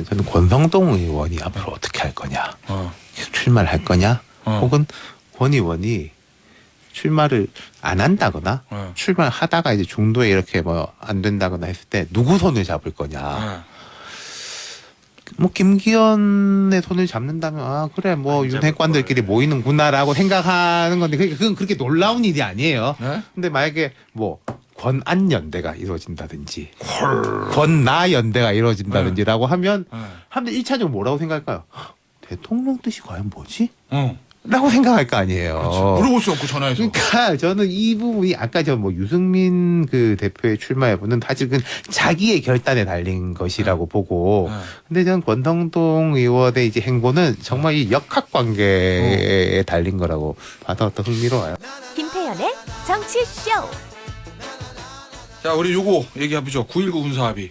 보면은 저는 권성동 의원이 앞으로 어떻게 할 거냐, 어. 계속 출마를 할 거냐, 어. 혹은 권 의원이 출마를 안 한다거나 어. 출마를 하다가 이제 중도에 이렇게 뭐 안 된다거나 했을 때 누구 손을 잡을 거냐. 어. 뭐 김기현의 손을 잡는다면 아 그래 뭐 안 잡을 윤핵관들끼리. 모이는구나라고 생각하는 건데 그게 그건 그렇게 놀라운 일이 아니에요. 네? 근데 만약에 뭐 권안 연대가 이루어진다든지 권나 연대가 이루어진다든지라고 하면 네. 사람들 일차적으로 뭐라고 생각할까요? 헉, 대통령 뜻이 과연 뭐지? 어. 라고 생각할 거 아니에요. 그렇지. 물어볼 수 없고 전화해서. 그러니까 저는 이 부분이 아까 저 뭐 유승민 그 대표의 출마 여부는 사실 그 자기의 결단에 달린 것이라고 보고 네. 근데 저는 권성동 의원의 이제 행보는 정말 이 역학 관계에 달린 거라고 봐서 더 흥미로워요. 김태현의 정치쇼. 자, 우리 요거 얘기해보죠. 9.19 군사합의.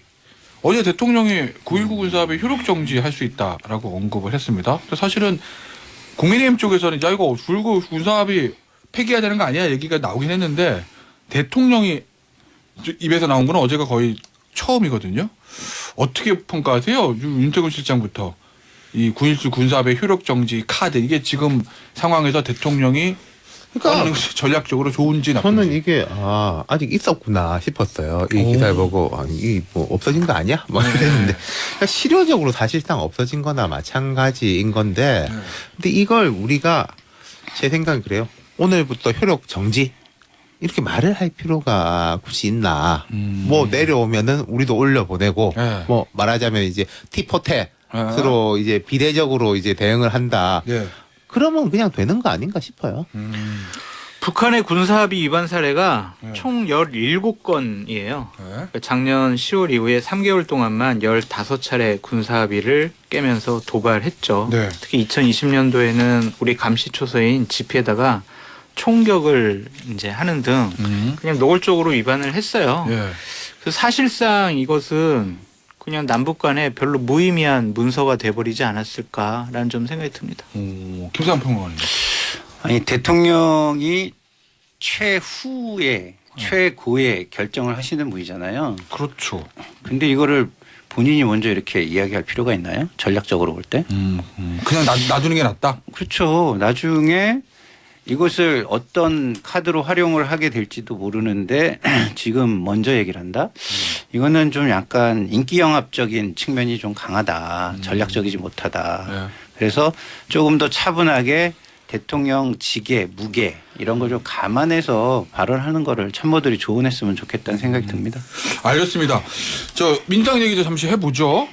어제 대통령이 9.19 군사합의 효력 정지 할 수 있다라고 언급을 했습니다. 근데 사실은 국민의힘 쪽에서는 야 이거 9.19 군사합의 폐기해야 되는 거 아니야 얘기가 나오긴 했는데 대통령이 저- 입에서 나온 건 어제가 거의 처음이거든요. 어떻게 평가하세요? 윤- 윤태근 실장부터 이9.19 군사합의 효력 정지 카드 이게 지금 상황에서 대통령이 그러니까 전략적으로 좋은지 나쁜지. 저는 이게 아 아직 있었구나 싶었어요. 이 오. 기사를 보고 아니 이뭐 없어진 거 아니야? 뭐 네. 이랬는데 그러니까 실효적으로 사실상 없어진 거나 마찬가지인 건데 네. 근데 이걸 우리가 제 생각은 그래요. 오늘부터 효력 정지 이렇게 말을 할 필요가 굳이 있나? 음. 뭐 내려오면은 우리도 올려 보내고 네. 뭐 말하자면 이제 티포테스로 이제 비례적으로 이제 대응을 한다. 네. 그러면 그냥 되는 거 아닌가 싶어요. 음. 북한의 군사합의 위반 사례가 네. 총 17건이에요. 네. 작년 10월 이후에 3개월 동안만 15차례 군사합의를 깨면서 도발했죠. 네. 특히 2020년도에는 우리 감시 초소인 지피에다가 총격을 이제 하는 등 음. 그냥 노골적으로 위반을 했어요. 예. 그래서 사실상 이것은 그냥 남북 간에 별로 무의미한 문서가 돼버리지 않았을까라는 좀 생각이 듭니다. 오, 김상 평론가님. 아니 대통령이 최후의 최고의 결정을 하시는 분이잖아요. 그렇죠. 근데 이거를 본인이 먼저 이렇게 이야기할 필요가 있나요? 전략적으로 볼 때? 음, 음. 그냥 놔, 놔두는 게 낫다. 그렇죠. 나중에 이것을 어떤 카드로 활용을 하게 될지도 모르는데 지금 먼저 얘기를 한다. 이거는 좀 약간 인기 영합적인 측면이 좀 강하다. 전략적이지 못하다. 예. 그래서 조금 더 차분하게 대통령 직계 무게 이런 걸 좀 감안해서 발언하는 거를 참모들이 조언했으면 좋겠다는 생각이 듭니다. 알겠습니다. 저 민당 얘기 좀 잠시 해보죠.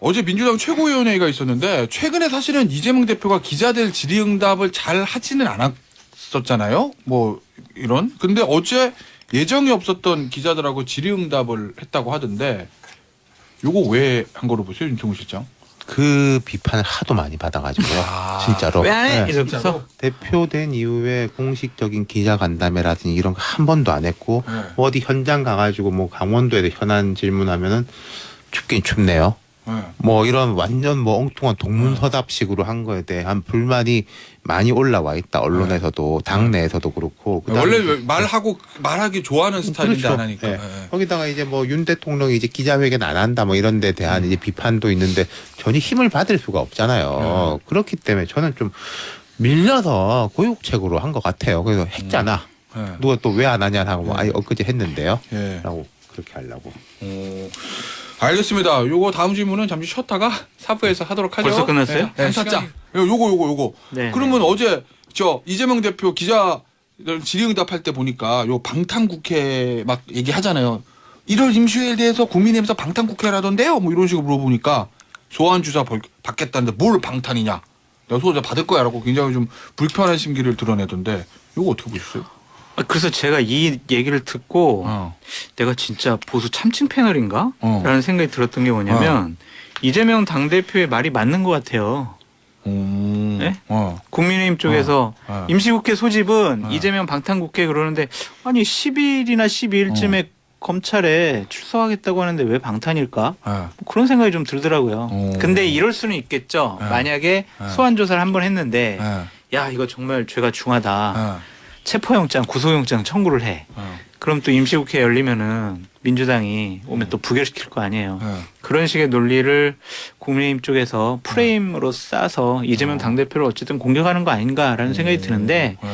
어제 민주당 최고위원회의가 있었는데 최근에 사실은 이재명 대표가 기자들 질의응답을 잘 하지는 않았 었잖아요. 뭐 이런. 근데 어제 예정이 없었던 기자들하고 질의응답을 했다고 하던데 요거 왜 한 거로 보세요, 윤통우 실장? 그 비판을 하도 많이 받아가지고요. 아, 진짜로. 왜 안 해? 네. 이러면서 대표된 이후에 공식적인 기자 간담회라든지 이런 거 한 번도 안 했고 네. 뭐 어디 현장 가가지고 뭐 강원도에 현안 질문하면은 춥긴 춥네요. 네. 뭐 이런 완전 뭐 엉뚱한 동문서답식으로 한 거에 대한 불만이 많이 올라와 있다 언론에서도 당내에서도 그렇고 그다음에 원래 왜 말하고 말하기 좋아하는 스타일인데 그렇죠. 안 하니까. 예. 예. 거기다가 이제 뭐 윤 대통령이 이제 기자회견 안 한다 뭐 이런 데 대한 음. 이제 비판도 있는데 전혀 힘을 받을 수가 없잖아요. 네. 그렇기 때문에 저는 좀 밀려서 고육책으로 한 것 같아요. 그래서 했잖아. 예. 누가 또 왜 안 하냐 하고 뭐 네. 아니 엊그제 했는데요. 예. 라고 그렇게 하려고. 오, 알겠습니다. 요거 다음 질문은 잠시 쉬었다가 사부에서 하도록 하죠. 벌써 끝났어요? 네, 시장. 요거 요거 요거. 네, 그러면 어제 저 이재명 대표 기자 질의응답할 때 보니까 요 방탄 국회 막 얘기하잖아요. 1월 임시회에 대해서 국민의힘에서 방탄 국회라던데요. 뭐 이런 식으로 물어보니까 소환 주사 벌- 받겠다는데 뭘 방탄이냐. 내가 소환 주사 받을 거야라고 굉장히 좀 불편한 심기를 드러내던데 요거 어떻게 보셨어요? 아, 그래서 제가 이 얘기를 듣고 어. 내가 진짜 보수 참칭 패널인가? 어. 라는 생각이 들었던 게 뭐냐면 이재명 당대표의 말이 맞는 것 같아요. 음. 네? 어. 국민의힘 쪽에서 어. 임시국회 소집은 어. 이재명 방탄국회 그러는데 아니 10일이나 12일쯤에 검찰에 출석하겠다고 하는데 왜 방탄일까? 예. 뭐 그런 생각이 좀 들더라고요. 오. 근데 이럴 수는 있겠죠. 네. 만약에 네. 소환 조사를 한 번 했는데 예. 야 이거 정말 죄가 중하다. 예. 체포영장, 구속영장 청구를 해. 어. 그럼 또 임시국회 열리면은 민주당이 오면 또 부결시킬 거 아니에요. 네. 그런 식의 논리를 국민의힘 쪽에서 프레임으로 싸서 이재명 당대표를 어쨌든 공격하는 거 아닌가라는 생각이 드는데 네.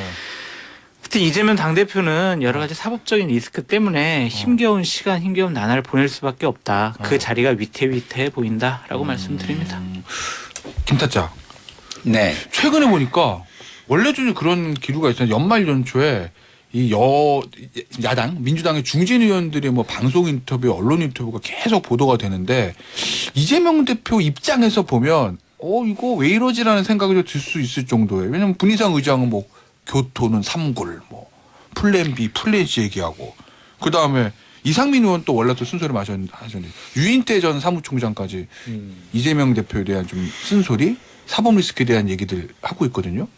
하여튼 이재명 당대표는 여러 가지 사법적인 리스크 때문에 힘겨운 시간, 힘겨운 나날을 보낼 수밖에 없다. 그 자리가 위태위태해 보인다라고 말씀드립니다. 김타짜 네. 최근에 보니까 원래 좀 그런 기류가 있어요. 연말 연초에 이 여 야당 민주당의 중진 의원들의 뭐 방송 인터뷰, 언론 인터뷰가 계속 보도가 되는데 이재명 대표 입장에서 보면 어 이거 왜 이러지라는 생각이 좀들수 있을 정도예요. 왜냐면 분이상 의장은 뭐 교토는 삼골, 뭐 플랜 B, 플랜 C 얘기하고 그 다음에 이상민 의원 또 원래 또 순서를 마셨는데 유인태 전 사무총장까지 이재명 대표에 대한 좀 쓴소리, 사법 리스크에 대한 얘기들 하고 있거든요.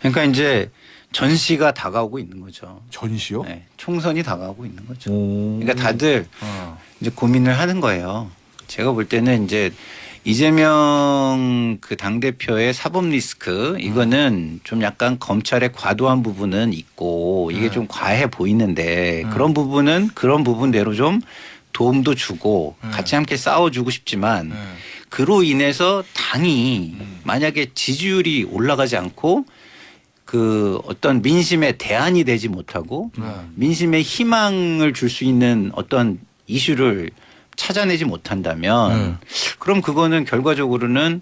그러니까 이제 전시가 다가오고 있는 거죠. 전시요? 네. 총선이 다가오고 있는 거죠. 오. 그러니까 다들 어. 이제 고민을 하는 거예요. 제가 볼 때는 이제 이재명 그 당대표의 사법 리스크 이거는 좀 약간 검찰의 과도한 부분은 있고 이게 네. 좀 과해 보이는데 네. 그런 부분은 그런 부분대로 좀 도움도 주고 네. 같이 함께 싸워주고 싶지만 네. 그로 인해서 당이 음. 만약에 지지율이 올라가지 않고 그 어떤 민심의 대안이 되지 못하고 네. 민심의 희망을 줄 수 있는 어떤 이슈를 찾아내지 못한다면 네. 그럼 그거는 결과적으로는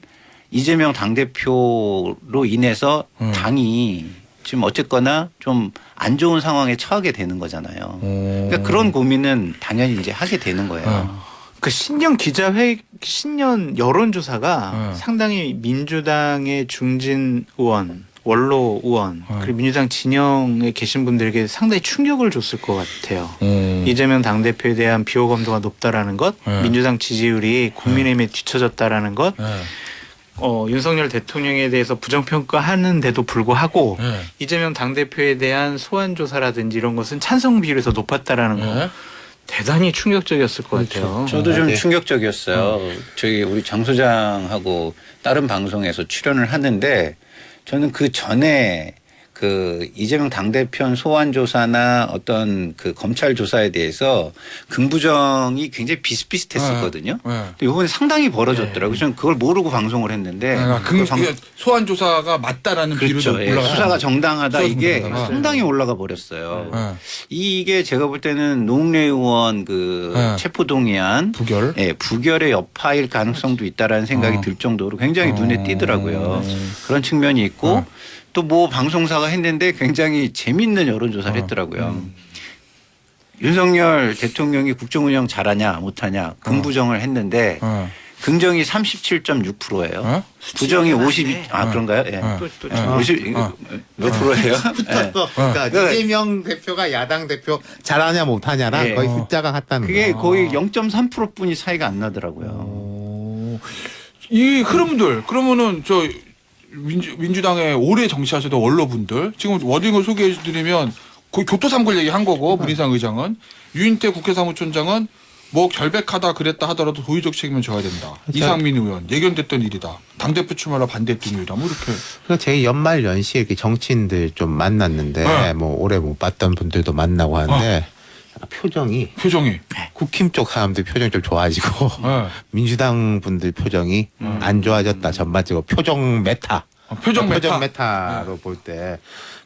이재명 당대표로 인해서 음. 당이 지금 어쨌거나 좀 안 좋은 상황에 처하게 되는 거잖아요. 그러니까 그런 고민은 당연히 이제 하게 되는 거예요. 어. 그 신년 기자회 신년 여론조사가 네. 상당히 민주당의 중진 의원, 원로 의원 네. 그리고 민주당 진영에 계신 분들에게 상당히 충격을 줬을 것 같아요. 음. 이재명 당 대표에 대한 비호 감도가 높다라는 것, 네. 민주당 지지율이 국민의힘에 뒤처졌다라는 것, 네. 어, 윤석열 대통령에 대해서 부정평가하는데도 불구하고 네. 이재명 당 대표에 대한 소환 조사라든지 이런 것은 찬성 비율에서 높았다라는 거 네. 대단히 충격적이었을 것 그렇죠. 같아요. 저도 좀 네. 충격적이었어요. 저희 우리 장 소장하고 다른 방송에서 출연을 하는데 저는 그 전에 그 이재명 당대표 소환 조사나 어떤 그 검찰 조사에 대해서 긍부정이 굉장히 비슷비슷했었거든요. 네. 근데 이번에 상당히 벌어졌더라고요. 저는 그걸 모르고 방송을 했는데 그러니까 그 그, 그 소환 조사가 맞다라는 그렇죠. 비율도 예. 올라가. 수사가 정당하다 수사 이게 정당하다. 상당히 올라가 버렸어요. 네. 이게 제가 볼 때는 노웅래 의원 그 네. 체포 동의안 부결. 예, 부결의 여파일 가능성도 있다라는 생각이 어. 들 정도로 굉장히 어. 눈에 띄더라고요. 그런 측면이 있고 어. 또 뭐 방송사가 했는데 굉장히 재밌는 여론조사를 어. 했더라고요. 윤석열 대통령이 국정운영 잘하냐 못하냐 긍부정을 했는데 어. 긍정이 37.6%예요. 어? 부정이 수치가 50. 낮네. 아 그런가요? 예. 어. 또, 또 어. 50. 어. 몇 프로예요? 예. 그러니까 그러니까- 이재명 대표가 야당 대표 잘하냐 못하냐랑 예. 거의 어. 숫자가 같다는 그게 거. 거의 0.3%뿐이 차이가 안 나더라고요. 오. 이 흐름들 그러면은 저 민주, 민주당의 오래 정치하셨던 원로분들 지금 워딩을 소개해드리면 그 교토삼골 얘기한 거고 문희상 의장은 유인태 국회 사무총장은 뭐 결백하다 그랬다 하더라도 도의적 책임은 져야 된다. 이상민 의원 예견됐던 일이다. 당 대표 출마를 반대했던 일이다. 뭐 이렇게 그제 연말 연시에 이렇게 정치인들 좀 만났는데 네. 뭐 오래 못 봤던 분들도 만나고 하는데 표정이 표정이? 국힘 쪽 사람들 표정이 좀 좋아지고 네. 민주당 분들 표정이 안 좋아졌다 전반적으로 표정 메타. 어, 표정 메타. 표정 메타 로 볼 때.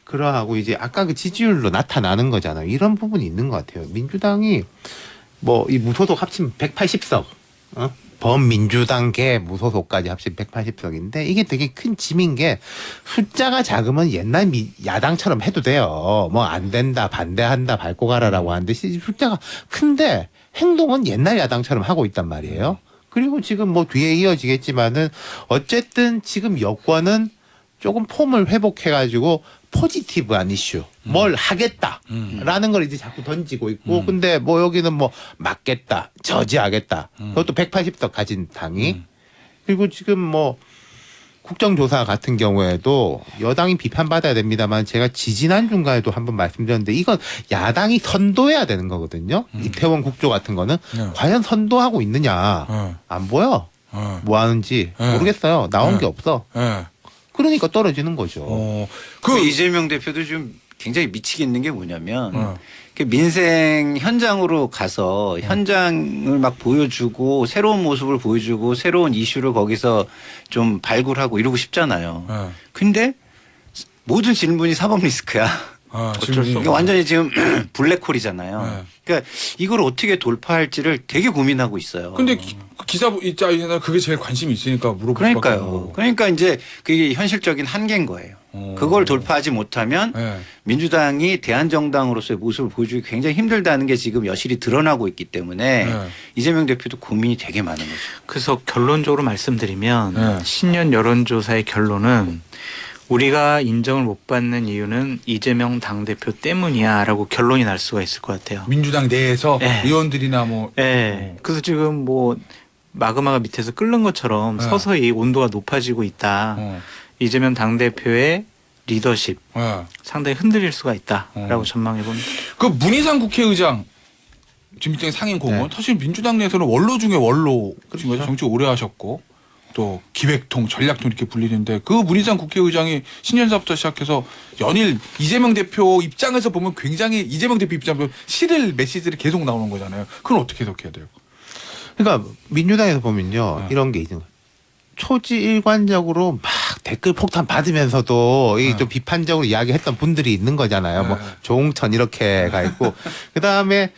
그러하고 이제 아까 그 지지율로 나타나는 거잖아요. 이런 부분이 있는 것 같아요. 민주당이 뭐 이 무소속 합치면 180석 어? 범민주당계 무소속까지 합치면 180석인데 이게 되게 큰 짐인 게 숫자가 작으면 옛날 미- 야당처럼 해도 돼요. 뭐 안 된다, 반대한다, 밟고 가라라고 하는데 시- 숫자가 큰데 행동은 옛날 야당처럼 하고 있단 말이에요. 그리고 지금 뭐 뒤에 이어지겠지만은 어쨌든 지금 여권은 조금 폼을 회복해가지고 포지티브한 이슈, 뭘 하겠다라는 걸 이제 자꾸 던지고 있고, 근데 뭐 여기는 뭐 막겠다, 저지하겠다, 그것도 180석 가진 당이, 그리고 지금 뭐 국정조사 같은 경우에도 여당이 비판받아야 됩니다만 제가 지지난 중간에도 한번 말씀드렸는데 이건 야당이 선도해야 되는 거거든요. 이태원 국조 같은 거는 네. 과연 선도하고 있느냐 어, 안 보여. 어, 뭐 하는지 네. 모르겠어요. 나온 네. 게 없어. 예. 그러니까 떨어지는 거죠. 어, 그그 이재명 대표도 좀 굉장히 미치겠는 게 뭐냐면 어. 그 민생 현장으로 가서 현장을 막 보여주고 새로운 모습을 보여주고 새로운 이슈를 거기서 좀 발굴하고 이러고 싶잖아요. 예. 근데 모든 질문이 사법 리스크야. 아, 어쩔 수 질문이- 그러니까 완전히 지금 블랙홀이잖아요. 네. 그러니까 이걸 어떻게 돌파할지를 되게 고민하고 있어요. 근데 기, 기사 입장에서는 그게 제일 관심이 있으니까 그러니까요. 없고. 그러니까 이제 그게 현실적인 한계인 거예요. 어. 그걸 돌파하지 못하면 예. 민주당이 대한정당으로서의 모습을 보여주기 굉장히 힘들다는 게 지금 여실히 드러나고 있기 때문에 네. 이재명 대표도 고민이 되게 많은 거죠. 그래서 결론적으로 말씀드리면 네. 신년 여론조사의 결론은 우리가 인정을 못 받는 이유는 이재명 당 대표 때문이야라고 결론이 날 수가 있을 것 같아요. 민주당 내에서 예. 의원들이나 뭐 예. 그래서 지금 뭐 마그마가 밑에서 끓는 것처럼 네. 서서히 온도가 높아지고 있다. 어. 이재명 당 대표의 리더십 예. 상당히 흔들릴 수가 있다라고 어. 전망해 봅니다. 그 문희상 국회의장 지금 상임 공무원 네. 사실 민주당 내에서는 원로 중에 원로 지금 정치 오래 하셨고 또 기획통 전략통 이렇게 불리는데 그 문희상 국회의장이 신년사부터 시작해서 연일 이재명 대표 입장에서 보면 굉장히 이재명 대표 입장에서 실을 메시지를 계속 나오는 거잖아요. 그건 어떻게 해석해야 돼요? 그러니까 민주당에서 보면요 네. 이런 게 있는 거예요. 초지 일관적으로 막 댓글 폭탄 받으면서도 네. 이좀 비판적으로 이야기했던 분들이 있는 거잖아요. 뭐 네. 조홍천 이렇게 가 있고 그 다음에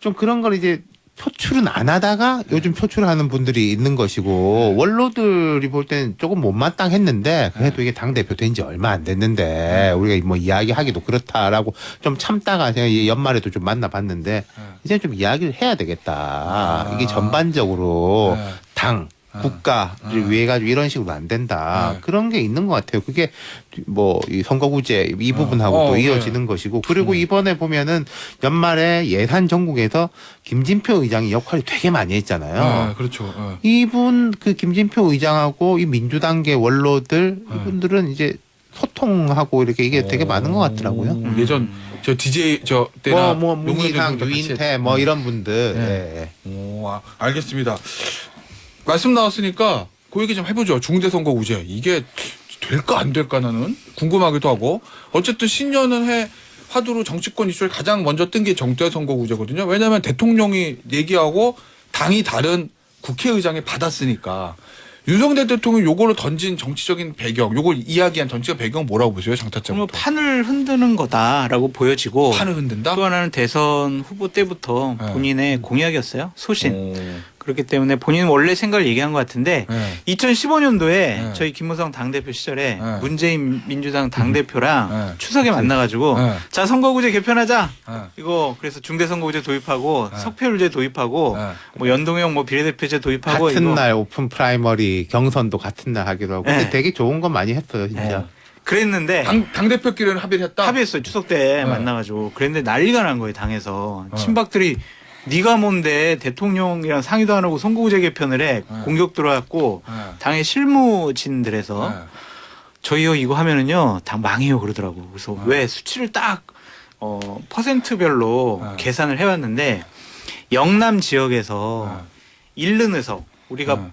좀 그런 걸 이제 표출은 안 하다가 요즘 표출하는 분들이 있는 것이고 원로들이 볼 때는 조금 못마땅했는데 그래도 이게 당 대표 된 지 얼마 안 됐는데 우리가 뭐 이야기하기도 그렇다라고 좀 참다가 제가 이 연말에도 좀 만나봤는데 이제 좀 이야기를 해야 되겠다. 아. 이게 전반적으로 네. 당 국가를 위해 가지고 이런 식으로 안 된다. 네. 그런 게 있는 것 같아요. 그게 뭐 이 선거구제 이 부분하고 어, 또 네. 이어지는 것이고 그리고 이번에 보면은 연말에 예산 전국에서 김진표 의장이 역할이 되게 많이 했잖아요. 네, 그렇죠. 네. 이분 그 김진표 의장하고 이 민주당계 원로들 네. 이분들은 이제 소통하고 이렇게 이게 되게 많은 것 같더라고요. 오, 예전 저 DJ 저 때나 뭐, 뭐, 문희상, 유인태, 했- 뭐 이런 분들. 네. 예, 예. 오, 아, 알겠습니다. 말씀 나왔으니까 그 얘기 좀 해보죠. 중대선거구제 이게 될까 안 될까는 궁금하기도 하고 어쨌든 신년은 해 화두로 정치권 이슈를 가장 먼저 뜬 게 정대선거구제거든요. 왜냐하면 대통령이 얘기하고 당이 다른 국회의장이 받았으니까 윤석열 대통령이 요거를 던진 정치적인 배경, 요걸 이야기한 정치적 배경 뭐라고 보세요, 장타자부터? 판을 흔드는 거다라고 보여지고 판을 흔든다. 또 하나는 대선 후보 때부터 네. 본인의 공약이었어요. 소신. 오, 그렇기 때문에 본인은 원래 생각을 얘기한 것 같은데 네. 2015년도에 네. 저희 김무성 당대표 시절에 네. 문재인 민주당 당대표랑 네. 추석에 만나가지고 네. 자 선거구제 개편하자 네. 이거 그래서 중대선거구제 도입하고 네. 석패율제 도입하고 네. 뭐 연동형 뭐 비례대표제 도입하고 같은 이거 날 오픈 프라이머리 경선도 같은 날 하기로 하고 근데 네. 되게 좋은 건 많이 했어요 진짜. 네. 그랬는데 당, 당 대표끼리는 합의를 했다. 합의했어요 추석 때 네. 만나가지고 그랬는데 난리가 난 거예요 당에서 네. 친박들이 네가 뭔데 대통령이랑 상의도 안 하고 선거구제 개편을 해 네. 공격 들어왔고 네. 당의 실무진들에서 네. 저희요 이거 하면은요 당 망해요 그러더라고 그래서 네. 왜 수치를 딱 어, 퍼센트별로 네. 계산을 해왔는데 영남 지역에서 잃는 의석 우리가 네.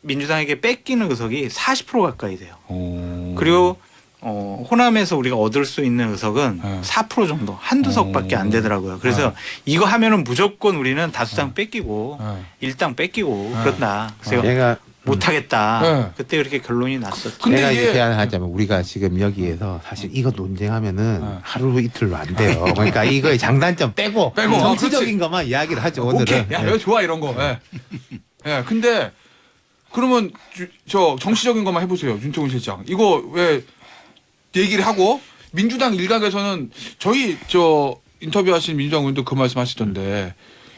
민주당에게 뺏기는 의석이 40% 가까이 돼요. 오. 그리고 어, 호남에서 우리가 얻을 수 있는 의석은 네. 4% 정도 한두 오. 석밖에 안 되더라고요. 그래서 네. 이거 하면은 무조건 우리는 다수당 뺏기고 네. 일당 뺏기고 네. 그런다. 그래서 제가 못하겠다. 네. 그때 그렇게 결론이 났었죠. 근데 이게- 이제 제안하자면 우리가 지금 여기에서 사실 이거 논쟁하면은 네. 하루 이틀로 안 돼요. 그러니까 이거의 장단점 빼고, 빼고, 아, 정치적인 것만 이야기를 하죠 오늘은. 오케이. 야, 네. 이거 좋아 이런 거. 예. 예. 근데 그러면 주- 저 정치적인 것만 해보세요, 윤태곤 실장. 이거 왜 얘기를 하고 민주당 일각에서는 저희 저 인터뷰하신 민주당 의원도 그 말씀하시던데.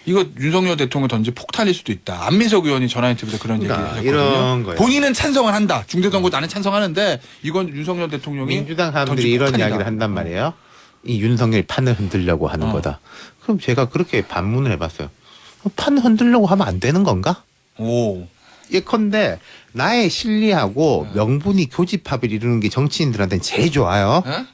이거 윤석열 대통령 던지 폭탄일 수도 있다. 안민석 의원이 전화 인터뷰에서 그런 얘기 그러니까 하셨거든요. 이런 거예요. 본인은 찬성을 한다. 중대선거 나는 찬성하는데 이건 윤석열 대통령이 민주당 사람들이 던진 이런 폭탄이다. 이야기를 한단 말이에요. 이 윤석열이 판을 흔들려고 하는 어. 거다. 그럼 제가 그렇게 반문을 해봤어요. 판 흔들려고 하면 안 되는 건가? 오. 예컨대 나의 실리하고 네. 명분이 교집합을 이루는 게 정치인들한테는 제일 좋아요. 예?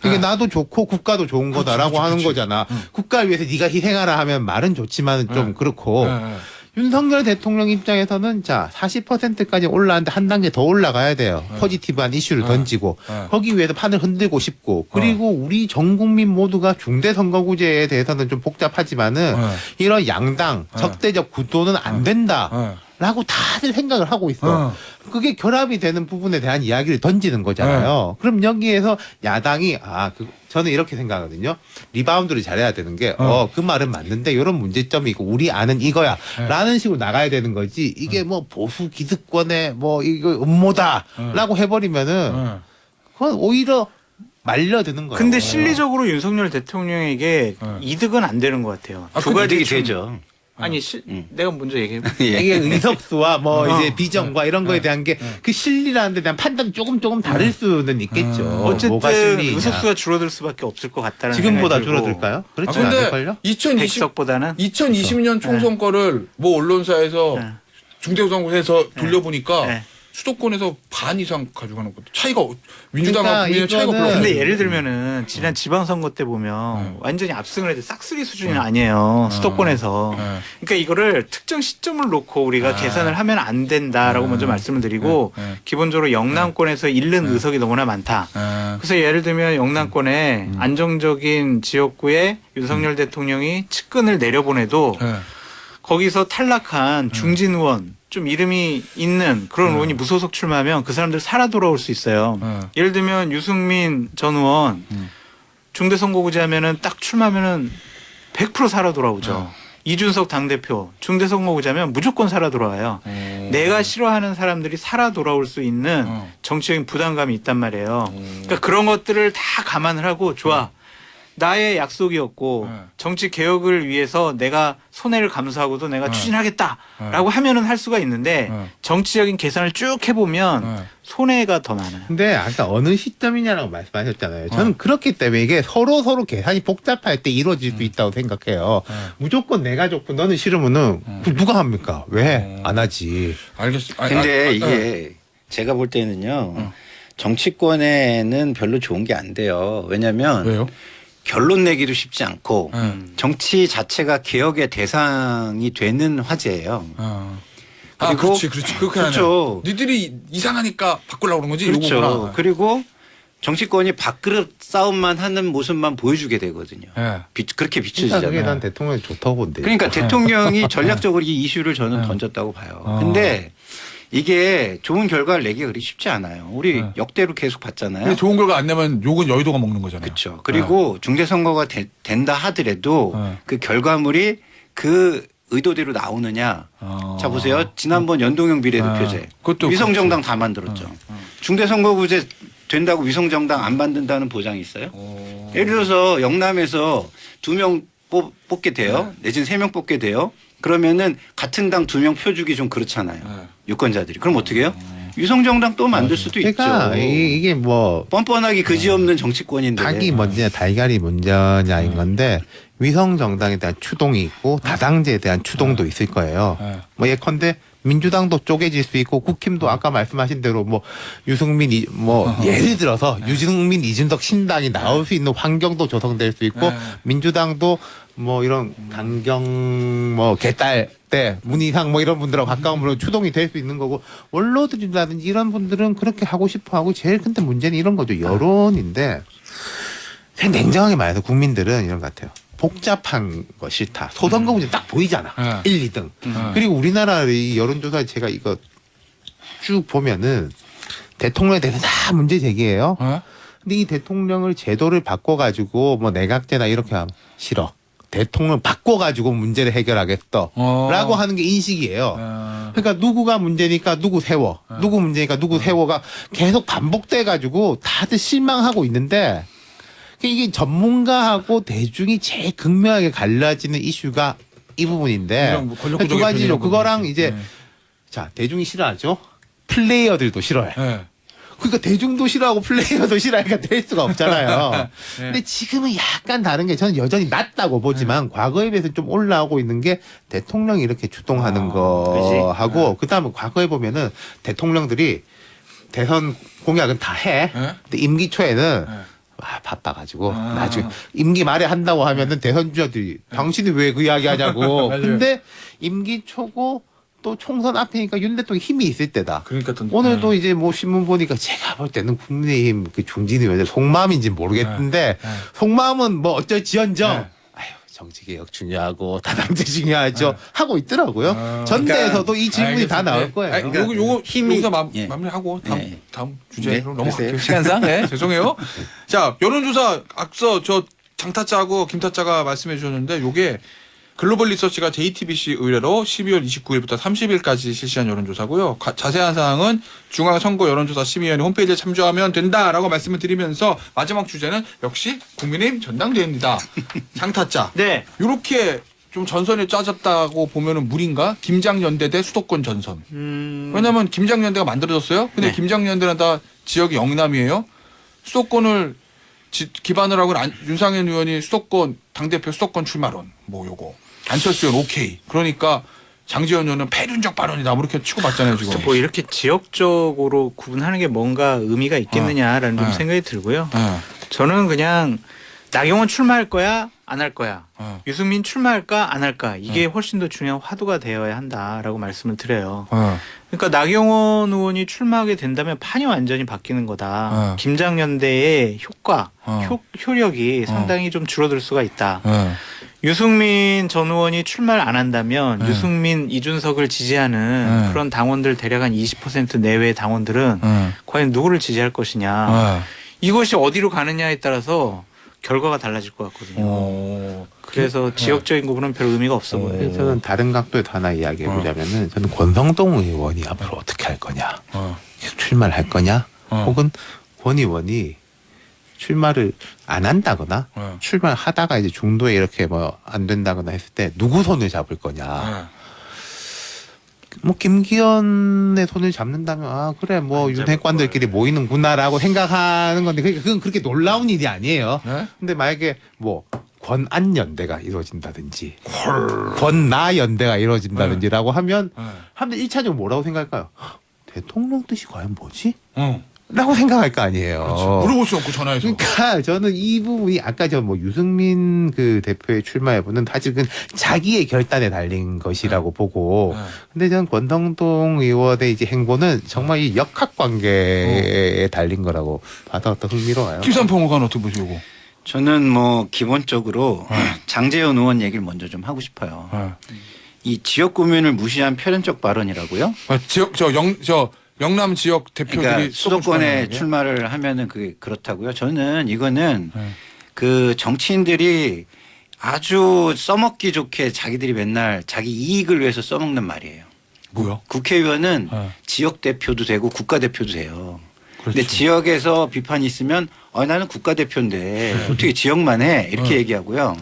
그게 네. 나도 좋고 국가도 좋은 그렇지, 거다라고 그렇지, 하는 그렇지. 거잖아. 응. 국가를 위해서 네가 희생하라 하면 말은 좋지만 좀 네. 그렇고 예, 예. 윤석열 대통령 입장에서는 자 40%까지 올라왔는데 한 단계 더 올라가야 돼요. 네. 포지티브한 이슈를 네. 던지고 네. 거기 위해서 판을 흔들고 싶고 그리고 우리 전 국민 모두가 중대 선거구제에 대해서는 좀 복잡하지만은 네. 이런 양당 네. 적대적 구도는 안 된다. 네. 라고 다들 생각을 하고 있어. 어. 그게 결합이 되는 부분에 대한 이야기를 던지는 거잖아요. 네. 그럼 여기에서 야당이 아, 그, 저는 이렇게 생각하거든요. 리바운드를 잘해야 되는 게, 어, 그 말은 맞는데 이런 문제점이 있고 우리 아는 이거야. 네. 라는 식으로 나가야 되는 거지. 이게 뭐 보수 기득권의 뭐 이거 음모다. 네. 라고 해버리면은 네. 그건 오히려 말려드는 거예요. 근데 실리적으로 윤석열 대통령에게 네. 이득은 안 되는 것 같아요. 아, 두그 가지 이득이 좀- 되죠. 아니 시, 음. 내가 먼저 얘기해. 예. 이게 의석수와 뭐 어. 이제 비전과 이런 거에 대한 게 그 실리라는 데 대한 판단이 조금 조금 다를 수는 있겠죠. 음. 뭐가 어쨌든 실리냐. 의석수가 줄어들 수밖에 없을 것 같다는 지금보다 생각이 들고 줄어들까요? 아, 그렇지 근데 않을걸요? 2020 백석보다는 2020년 총선 거를 뭐 언론사에서 네. 중대선거에서 돌려보니까 네. 수도권에서 반 이상 가져가는 것도 차이가 어- 민주당과 그러니까 국민의 차이가 이거는- 별로 근데 없어요. 예를 들면은 지난 지방선거 때 보면 네. 완전히 압승을 해도 싹쓸이 수준이 아니에요 수도권에서 네. 그러니까 이거를 특정 시점을 놓고 우리가 아. 계산을 하면 안 된다라고 네. 먼저 말씀을 드리고 네. 네. 기본적으로 영남권에서 잃는 네. 의석이 너무나 많다 네. 그래서 예를 들면 영남권에 음. 안정적인 지역구에 윤석열 대통령이 측근을 내려보내도 네. 거기서 탈락한 중진 의원 좀 이름이 있는 그런 네. 의원이 무소속 출마하면 그 사람들 살아 돌아올 수 있어요. 네. 예를 들면 유승민 전 의원 음. 중대 선거구제 하면은 딱 출마하면은 100% 살아 돌아오죠. 네. 이준석 당대표 중대 선거구제 하면 무조건 살아 돌아와요. 어. 내가 싫어하는 사람들이 살아 돌아올 수 있는 어. 정치적인 부담감이 있단 말이에요. 어. 그러니까 그런 것들을 다 감안을 하고 좋아. 나의 약속이었고 네. 정치 개혁을 위해서 내가 손해를 감수하고도 내가 네. 추진하겠다라고 하면은 할 수가 있는데 네. 정치적인 계산을 쭉 해보면 네. 손해가 더 많아요. 근데 아까 어느 시점이냐라고 말씀하셨잖아요. 저는 그렇기 때문에 이게 서로 서로 계산이 복잡할 때 이루어질 수 있다고 생각해요. 네. 무조건 내가 좋고 너는 싫으면은 그 누가 합니까? 왜 안 하지? 알겠습니다. 아, 근데 아, 아, 이게 제가 볼 때는요. 어. 정치권에는 별로 좋은 게 안 돼요. 왜냐면 왜요? 결론 내기도 쉽지 않고 네. 정치 자체가 개혁의 대상이 되는 화제예요. 아, 아 그리고- 그렇지, 그렇지. 그렇게 하네. 그렇죠. 니들이 이상하니까 바꾸려고 그런 거지. 그렇죠. 이거구나. 그리고 정치권이 밥그릇 싸움만 하는 모습만 보여주게 되거든요. 예. 비- 그렇게 비춰지잖아요. 그게 난 대통령이 좋다고 본데. 그러니까 대통령이 전략적으로 이 이슈를 저는 던졌다고 봐요. 어. 근데 이게 좋은 결과를 내기 그리 쉽지 않아요. 우리 네. 역대로 계속 봤잖아요. 근데 좋은 결과 안 내면 욕은 여의도가 먹는 거잖아요. 그렇죠. 그리고 중대 선거가 되- 된다 하더라도 네. 그 결과물이 그 의도대로 나오느냐. 어. 자 보세요. 지난번 연동형 비례대표제 네. 그것도 위성정당 그렇죠. 다 만들었죠. 네. 네. 중대 선거구제 된다고 위성정당 안 만든다는 보장이 있어요? 어. 예를 들어서 영남에서 두 명 뽑게 돼요. 네. 내지는 세 명 뽑게 돼요. 그러면은 같은 당 두 명 표 주기 좀 그렇잖아요. 네. 유권자들이. 그럼 어떻게 해요? 위성정당 또 만들 수도 그러니까 있죠. 이- 이게 뭐 뻔뻔하기 그지없는 정치권인데. 닭이 먼저냐 달걀이 먼저냐인 건데 위성 정당에 대한 추동이 있고 다당제에 대한 추동도 있을 거예요. 네. 뭐 예컨대 민주당도 쪼개질 수 있고 국힘도 아까 말씀하신 대로 뭐 유승민 이- 뭐 예를 들어서 유승민 이준석 신당이 나올 수 있는 환경도 조성될 수 있고 네. 민주당도 뭐 이런 강경 뭐 개딸 때 문희상 뭐 이런 분들하고 가까운 분으로 추동이 될 수 있는 거고 원로들이라든지 이런 분들은 그렇게 하고 싶어 하고 제일 근데 문제는 이런 거죠 여론인데 그냥 냉정하게 말해서 국민들은 이런 것 같아요. 복잡한 거 싫다. 소선거 문제 딱 보이잖아. 네. 1, 2등. 네. 그리고 우리나라 이 여론조사 제가 이거 쭉 보면은 대통령에 대해서 다 문제 제기해요. 어? 근데 이 대통령을 제도를 바꿔가지고 뭐 내각제나 이렇게 하면 싫어. 대통령 바꿔가지고 문제를 해결하겠어. 어. 라고 하는 게 인식이에요. 어. 그러니까 누구가 문제니까 누구 세워. 누구 문제니까 누구 세워가 계속 반복돼 가지고 다들 실망하고 있는데 이게 전문가하고 대중이 제일 극명하게 갈라지는 이슈가 이 부분인데 뭐두 가지로 그거랑. 이제 네. 자 대중이 싫어하죠. 플레이어들도 싫어해. 네. 그러니까 대중도 싫어하고 플레이어도 싫어하니까 될 수가 없잖아요. 네. 근데 지금은 약간 다른 게 저는 여전히 낮다고 보지만 과거에 비해서 좀 올라오고 있는 게 대통령이 이렇게 주동하는 아, 거하고 그다음에 과거에 보면은 대통령들이 대선 공약은 다 해. 네. 근데 임기 초에는 네. 아, 바빠가지고 아. 나중에 임기 말에 한다고 하면은 대선 주자들이 당신이 왜 그 이야기 하냐고. 맞아요. 근데 임기 초고 또 총선 앞이니까 윤 대통령 힘이 있을 때다. 그러니까 또 오늘도 이제 뭐 신문 보니까 제가 볼 때는 국민의힘 그 중진이 왜 속마음인지 모르겠는데 네. 네. 속마음은 뭐 어쩔지언정 네. 아유 정치 개혁 중요하고 다당제 중요하죠 네. 하고 있더라고요. 아, 전대에서도 이 질문이 다 알겠습니다. 나올 거예요. 아니, 요거 요거 힘이- 여기서 마, 예. 마무리하고 다음 예. 다음 주제로 네, 넘어갈게요. 글쎄요. 시간상 네, 죄송해요. 자 여론조사 앞서 저 장타짜하고 김타짜가 말씀해 주셨는데 요게 글로벌 리서치가 JTBC 의뢰로 12월 29일부터 30일까지 실시한 여론조사고요. 가- 자세한 사항은 중앙선거 여론조사 심의위원회 홈페이지에 참조하면 된다라고 말씀을 드리면서 마지막 주제는 역시 국민의힘 전당대회입니다. 장타짜. 네. 요렇게 좀 전선에 짜졌다고 보면은 무리인가? 김장연대 대 수도권 전선. 음, 왜냐면 김장연대가 만들어졌어요. 근데 네. 김장연대는 다 지역이 영남이에요. 수도권을 지- 기반으로 하고 안- 윤상현 의원이 수도권 당대표 수도권 출마론 뭐 요거 안철수 의원 오케이. 그러니까 장지현 의원은 패륜적 발언이다. 뭐 이렇게 치고받잖아요 지금. 뭐 이렇게 지역적으로 구분하는 게 뭔가 의미가 있겠느냐라는 좀 네. 생각이 들고요. 예, 저는 그냥 나경원 출마할 거야 안 할 거야 예, 유승민 출마할까 안 할까 이게 훨씬 더 중요한 화두가 되어야 한다라고 말씀을 드려요. 예. 그러니까 나경원 의원이 출마하게 된다면 판이 완전히 바뀌는 거다. 어. 김장연대의 효과, 어. 효, 효력이 어. 상당히 좀 줄어들 수가 있다. 예. 유승민 전 의원이 출마를 안 한다면 네. 유승민 이준석을 지지하는 네. 그런 당원들 대략 한 20% 내외의 당원들은 예. 과연 누구를 지지할 것이냐. 예. 이것이 어디로 가느냐에 따라서 결과가 달라질 것 같거든요. 어. 그래서 지역적인 부분은 별 의미가 없어 어. 보여요. 저는 다른 각도에서 하나 이야기해 보자면은 저는 권성동 의원이 앞으로 어떻게 할 거냐, 어. 출마를 할 거냐, 어. 혹은 권 의원이 출마를 안 한다거나 어. 출마를 하다가 이제 중도에 이렇게 뭐 안 된다거나 했을 때 누구 손을 잡을 거냐. 예. 뭐 김기현의 손을 잡는다면 아 그래 뭐 윤핵관들끼리 모이는구나라고 생각하는 건데 그건 그렇게 놀라운 일이 아니에요. 예? 근데 만약에 뭐 권안 연대가 이루어진다든지 권나 연대가 이루어진다든지라고 하면 예. 사람들 1차적으로 뭐라고 생각할까요? 헉, 대통령 뜻이 과연 뭐지? 어. 라고 생각할 거 아니에요. 그렇지. 물어볼 수 없고 전화해서. 그러니까 저는 이 부분이 아까 저 뭐 유승민 그 대표의 출마 여부는 사실은 자기의 결단에 달린 것이라고 보고 예. 근데 저는 권성동 의원의 이제 행보는 정말 이 역학 관계에 달린 거라고 봐서 더 흥미로워요. 김산평호관 어떻게 보시고? 저는 뭐 기본적으로 네. 장재현 의원 얘기를 먼저 좀 하고 싶어요. 예. 이 지역 구민을 무시한 표현적 발언이라고요. 아, 지역 저 영 저 영남 지역 대표들이 그러니까 수도권 수도권에? 출마를 하면은 그게 그렇다고요. 저는 이거는 네. 그 정치인들이 아주 써먹기 좋게 자기들이 맨날 자기 이익을 위해서 써먹는 말이에요. 뭐야? 국회의원은 네. 지역 대표도 되고 국가 대표도 돼요. 근데 그렇죠. 지역에서 비판이 있으면 어 나는 국가 대표인데 어떻게 지역만 해 이렇게 네. 얘기하고요.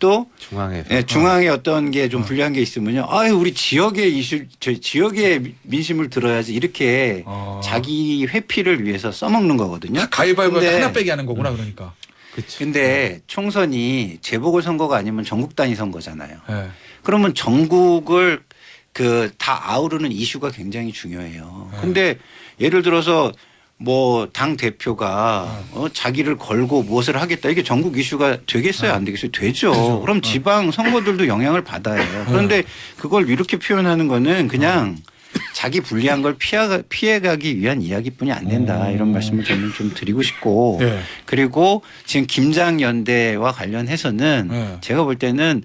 예. 또 중앙에서 예, 중앙에 어떤 게 좀 불리한 게 있으면요. 아유 우리 지역의 이슈, 저 지역의 미- 민심을 들어야지 이렇게 어. 자기 회피를 위해서 써먹는 거거든요. 가위바위보 근데- 하나 빼기 하는 거구나 그러니까. 그치. 근데 총선이 재보궐 선거가 아니면 전국 단위 선거잖아요. 예. 그러면 전국을 그 다 아우르는 이슈가 굉장히 중요해요. 네. 근데 예를 들어서 뭐 당 대표가 어, 자기를 걸고 무엇을 하겠다. 이게 전국 이슈가 되겠어요? 안 되겠어요? 되죠. 그럼 지방 선거들도 영향을 받아요. 그런데 그걸 이렇게 표현하는 거는 그냥 자기 불리한 걸 피하, 피해가기 위한 이야기뿐이 안 된다. 음. 이런 말씀을 저는 좀 드리고 싶고. 예. 그리고 지금 김장 연대와 관련해서는 네. 제가 볼 때는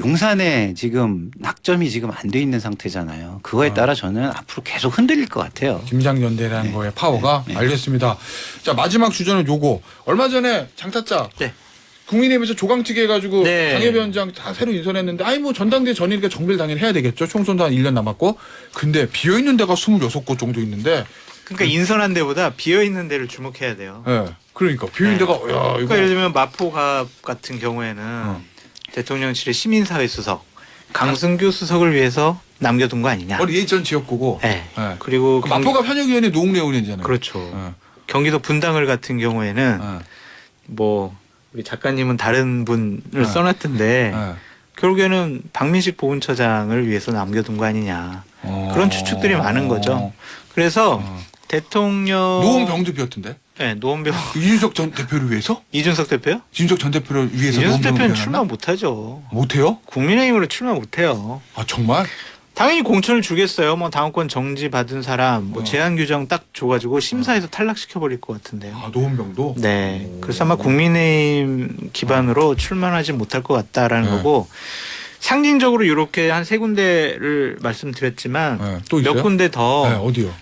용산에 지금 낙점이 지금 안 돼 있는 상태잖아요. 그거에 아. 따라 저는 앞으로 계속 흔들릴 것 같아요. 김장연대라는 네. 거의 파워가 네. 알겠습니다. 자 마지막 주제는 요거. 얼마 전에 장타짜 네. 국민의힘에서 조강특위 해가지고 네. 당협위원장 다 새로 인선했는데 아니 뭐 전당대 전이니까 정비를 당연히 해야 되겠죠. 총선도 한 1년 남았고. 근데 비어있는 데가 26곳 정도 있는데 그러니까 인선한 데보다 비어 있는 데를 주목해야 돼요. 예. 그러니까 비어있는 네. 데가 야 이거 그러니까 예를 들면 마포갑 같은 경우에는 어. 대통령실의 시민사회 수석 강승규 수석을 위해서 남겨둔 거 아니냐. 우리 예전 지역구고. 네. 예. 그리고 그 경- 마포갑 현역위원회 노웅래 의원이잖아요. 그렇죠. 예. 경기도 분당을 같은 경우에는 예. 뭐 우리 작가님은 다른 분을 네. 써놨던데 예. 결국에는 박민식 보훈처장을 위해서 남겨둔 거 아니냐. 어. 그런 추측들이 많은 거죠. 그래서 어. 대통령 노원 병도 비었던데. 네, 노원병 이준석 전 대표를 위해서? 이준석 대표요? 이준석 전 대표를 위해서 이준석 노원병을 대표는? 출마 못하죠. 못해요? 국민의힘으로 출마 못해요. 아 정말? 당연히 공천을 주겠어요. 뭐 당원권 정지 받은 사람, 뭐 어. 제한 규정 딱 줘가지고 심사에서 탈락시켜 버릴 것 같은데요. 아 노원병도? 네. 그래서 아마 국민의힘 기반으로 출마하지 못할 것 같다라는 네. 거고 상징적으로 이렇게 한 세 군데를 말씀드렸지만 네? 몇 군데 더 네, 어디요?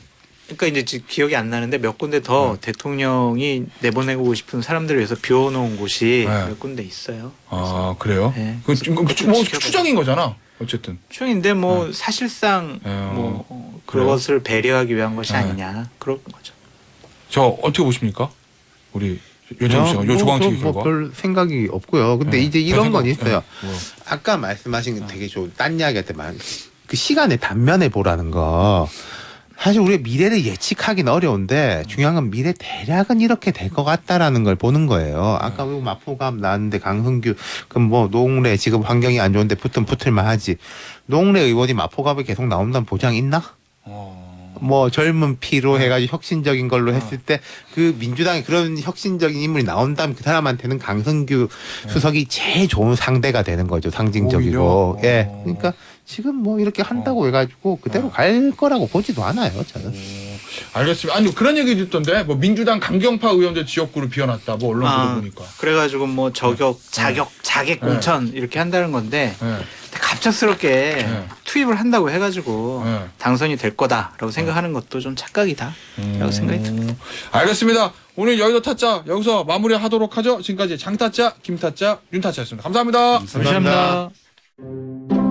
그러니까 이제 기억이 안 나는데 몇 군데 더 네. 대통령이 내보내고 싶은 사람들을 위해서 비워놓은 곳이 네. 몇 군데 있어요. 아 그래요? 네. 그, 그, 그, 좀뭐 지켜봐요. 추정인 거잖아. 어쨌든. 추정인데 뭐 사실상 네, 어. 뭐 어, 그래요? 그것을 배려하기 위한 것이 네. 아니냐 그런 거죠. 저 어떻게 보십니까? 우리 여정 씨가 요 뭐, 조광식 뭐, 결과. 별 생각이 없고요. 근데 네. 이제 이런 별 건 생각- 있어요. 네, 뭐. 아까 말씀하신 게 되게 좋은 딴 이야기한테만 그 시간의 단면에 보라는 거. 사실 우리가 미래를 예측하기는 어려운데 중요한 건 미래 대략은 이렇게 될 것 같다라는 걸 보는 거예요. 아까 그 마포감 나왔는데 강흥규 그럼 뭐 농래 지금 환경이 안 좋은데 붙은 붙을만 하지. 농래 의원이 마포갑에 계속 나온다는 보장 있나? 어. 뭐 젊은 피로 네. 해가지고 혁신적인 걸로 어. 했을 때 그 민주당에 그런 혁신적인 인물이 나온다면 그 사람한테는 강성규 수석이 제일 좋은 상대가 되는 거죠 상징적이고 네. 오히려? 예 어. 그러니까 지금 뭐 이렇게 한다고 해가지고 그대로 갈 거라고 보지도 않아요 저는 어, 알겠습니다. 아니 그런 얘기 듣던데 뭐 민주당 강경파 의원들 지역구를 비워놨다. 뭐 언론 아, 보니까. 그래가지고 뭐 저격, 자격, 자객 공천 이렇게 한다는 건데 네. 갑작스럽게 네. 투입을 한다고 해가지고 네. 당선이 될 거다라고 생각하는 것도 좀 착각이다라고 음. 생각이 듭니다. 알겠습니다. 오늘 여의도 타짜 여기서 마무리하도록 하죠. 지금까지 장타짜, 김타짜, 윤타짜였습니다. 감사합니다. 감사합니다. 감사합니다.